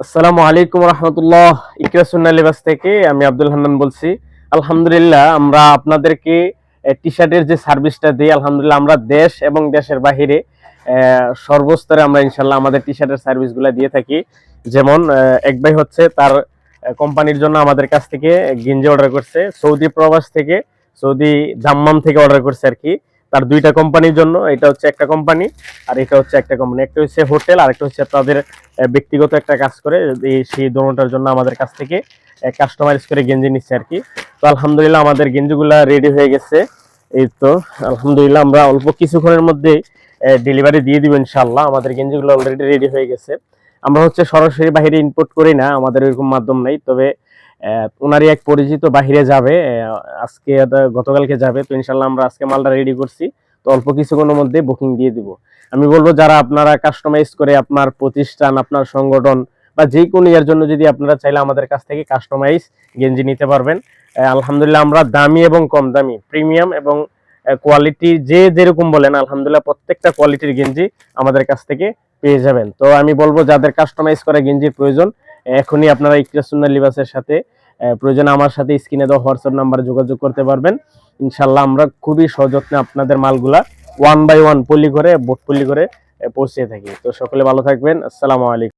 আসসালামু আলাইকুম রহমতুল্লাহ। ইকরাসুন্না লিবাস থেকে আমি আব্দুল হান্নান বলছি। আলহামদুলিল্লাহ, আমরা আপনাদেরকে টি শার্টের যে সার্ভিসটা দিই, আলহামদুলিল্লাহ, আমরা দেশ এবং দেশের বাহিরে সর্বস্তরে আমরা ইনশাল্লাহ আমাদের টি শার্টের সার্ভিসগুলো দিয়ে থাকি। যেমন এক ভাই হচ্ছে তার কোম্পানির জন্য আমাদের কাছ থেকে গেঞ্জি অর্ডার করছে। সৌদি প্রবাস থেকে, সৌদি জাম্মাম থেকে অর্ডার করছে আর কি। তার দুইটা কোম্পানির জন্য, এটা হচ্ছে একটা কোম্পানি আর এটা হচ্ছে একটা কোম্পানি। একটা হচ্ছে হোটেল আর একটা হচ্ছে তাদের ব্যক্তিগত একটা কাজ করে। এই সেই দোনোটার জন্য আমাদের কাছ থেকে কাস্টমাইজ করে গেঞ্জি নিচ্ছে আর কি তো আলহামদুলিল্লাহ আমাদের গেঞ্জিগুলা রেডি হয়ে গেছে। এই তো, আলহামদুলিল্লাহ আমরা অল্প কিছুক্ষণের মধ্যেই ডেলিভারি দিয়ে দিব ইনশাল্লাহ আমাদের গেঞ্জিগুলো অলরেডি রেডি হয়ে গেছে। আমরা হচ্ছে সরাসরি বাইরে ইম্পোর্ট করি না, আমাদের এরকম মাধ্যম নেই, তবে ওনারই এক পরিচিত বাহিরে যাবে আজকে গতকালকে যাবে, তো ইনশাল্লাহ আমরা আজকে মালটা রেডি করছি, তো অল্প কিছুক্ষণের মধ্যে বুকিং দিয়ে দিব। আমি বলব, যারা আপনারা কাস্টমাইজ করে আপনার প্রতিষ্ঠান, আপনার সংগঠন বা যে কোনো ইয়ার জন্য যদি আপনারা চাইলে আমাদের কাছ থেকে কাস্টমাইজ গেঞ্জি নিতে পারবেন আলহামদুলিল্লাহ আমরা দামি এবং কম দামি প্রিমিয়াম এবং কোয়ালিটি যে যেরকম বলেন, আলহামদুলিল্লাহ প্রত্যেকটা কোয়ালিটির গেঞ্জি আমাদের কাছ থেকে পেয়ে যাবেন। তো আমি বলব, যাদের কাস্টমাইজ করা গেঞ্জির প্রয়োজন, এখনই আপনারা ইকরাসুন্না লিবাসের সাথে প্রয়োজন আমার সাথে স্ক্রিনে দেওয়া হোয়াটসঅ্যাপ নাম্বারে যোগাযোগ করতে পারবেন। ইনশাল্লাহ আমরা খুবই সযত্নে আপনাদের মালগুলা ওয়ান বাই ওয়ান পলি করে, বোট পলি করে পৌঁছে থাকি। তো সকলে ভালো থাকবেন। আসসালামু আলাইকুম।